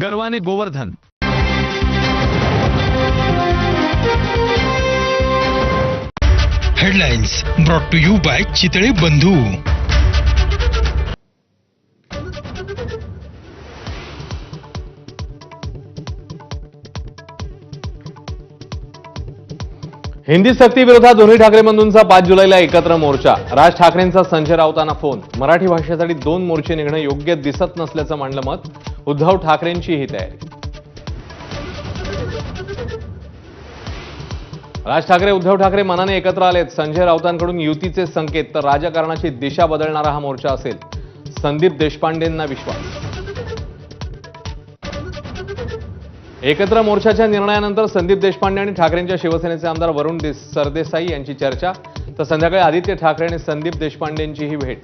गर्वाने Govardhan. Headlines brought to you by Chitale Bandhu. Hindi सक्ती विरोधात दोन्ही ठाकरे बंधूंचा पाच जुलैला एकत्र मोर्चा. राज ठाकरेंचा संजय राऊतांना फोन. मराठी भाषेसाठी दोन मोर्चे निघणं योग्य दिसत नसल्याचं मांडलं मत उद्धव ठाकरेंचीही तयारी. राज ठाकरे उद्धव ठाकरे मनाने एकत्र आलेत. संजय राऊतांकडून युतीचे संकेत तर राजकारणाची दिशा बदलणारा हा मोर्चा असेल. संदीप देशपांडेंना विश्वास. एकत्र मोर्चाच्या निर्णयानंतर संदीप देशपांडे आणि ठाकरेंच्या शिवसेनेचे आमदार वरुण सरदेसाई यांची चर्चा तर संध्याकाळी आदित्य ठाकरे आणि संदीप देशपांडेंचीही भेट.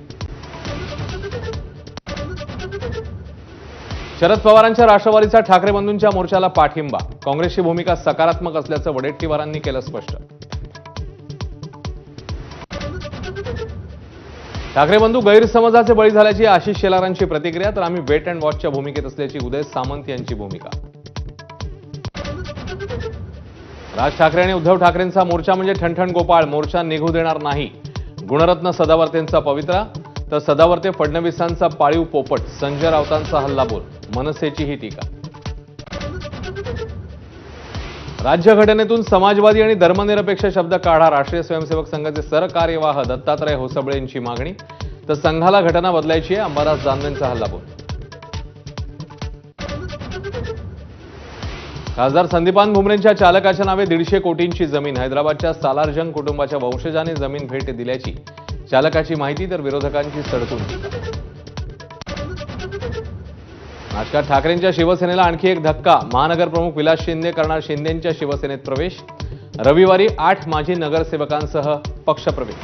शरद पवारांच्या राष्ट्रवादीचा ठाकरे बंधूंच्या मोर्चाला पाठिंबा. काँग्रेसची भूमिका सकारात्मक असल्याचं वडेट्टीवारांनी केलं स्पष्ट. ठाकरे बंधू गैरसमजाचे बळी झाल्याची आशिष शेलारांची प्रतिक्रिया तर आम्ही वेट अँड वॉचच्या भूमिकेत असल्याची उदय सामंत यांची भूमिका. राज ठाकरे आणि उद्धव ठाकरेंचा मोर्चा म्हणजे ठणठण गोपाळ मोर्चा निघू देणार नाही. गुणरत्न सदावर्तेंचा पवित्रा तर सदावर्ते फडणवीसांचा पाळीव पोपट संजय राऊतांचा हल्लाबोल. मनसेची ही टीका. राज्यघटनेतून समाजवादी आणि धर्मनिरपेक्ष शब्द काढा. राष्ट्रीय स्वयंसेवक संघाचे सरकार्यवाह दत्तात्रय होसबळे यांची मागणी. तर संघाला घटना बदलायची आहे. अंबादास हल्ला हल्लाबोल खासदार संदीपान भुमरेंच्या चालकाच्या नावे दीडशे कोटींची जमीन. हैदराबादच्या सालारजंग कुटुंबाच्या वंशजाने जमीन भेट दिल्याची चालकाची माहिती तर विरोधकांची सडकून. टीका ठाकरेंच्या शिवसेनेला आणखी एक धक्का. महानगर प्रमुख विलास शिंदे करणार शिंदेंच्या शिवसेनेत प्रवेश. रविवारी आठ माजी नगरसेवकांसह पक्षप्रवेश.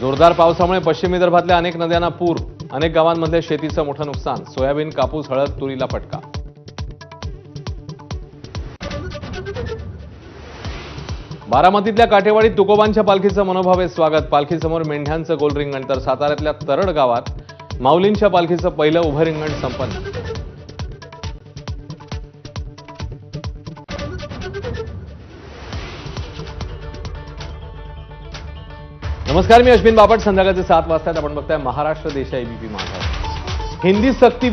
जोरदार पावसामुळे पश्चिम विदर्भातल्या अनेक नद्यांना पूर. अनेक गावांमध्ये शेतीचं मोठं नुकसान. सोयाबीन कापूस हळद तुरीला फटका. बारामतीतल्या काटेवाडीत तुकोबांच्या पालखीचं मनोभावे स्वागत. पालखीसमोर मेंढ्यांचं गोल रिंगण तर साताऱ्यातल्या तरड गावात माऊलींच्या पालखीचं पहिलं उभं रिंगण संपन्न. नमस्कार मी अश्विन बापट. संध्याकाळचे सात वाजता आपण बघताय महाराष्ट्र देशाई एबीपी माझा हिंदी सक्ती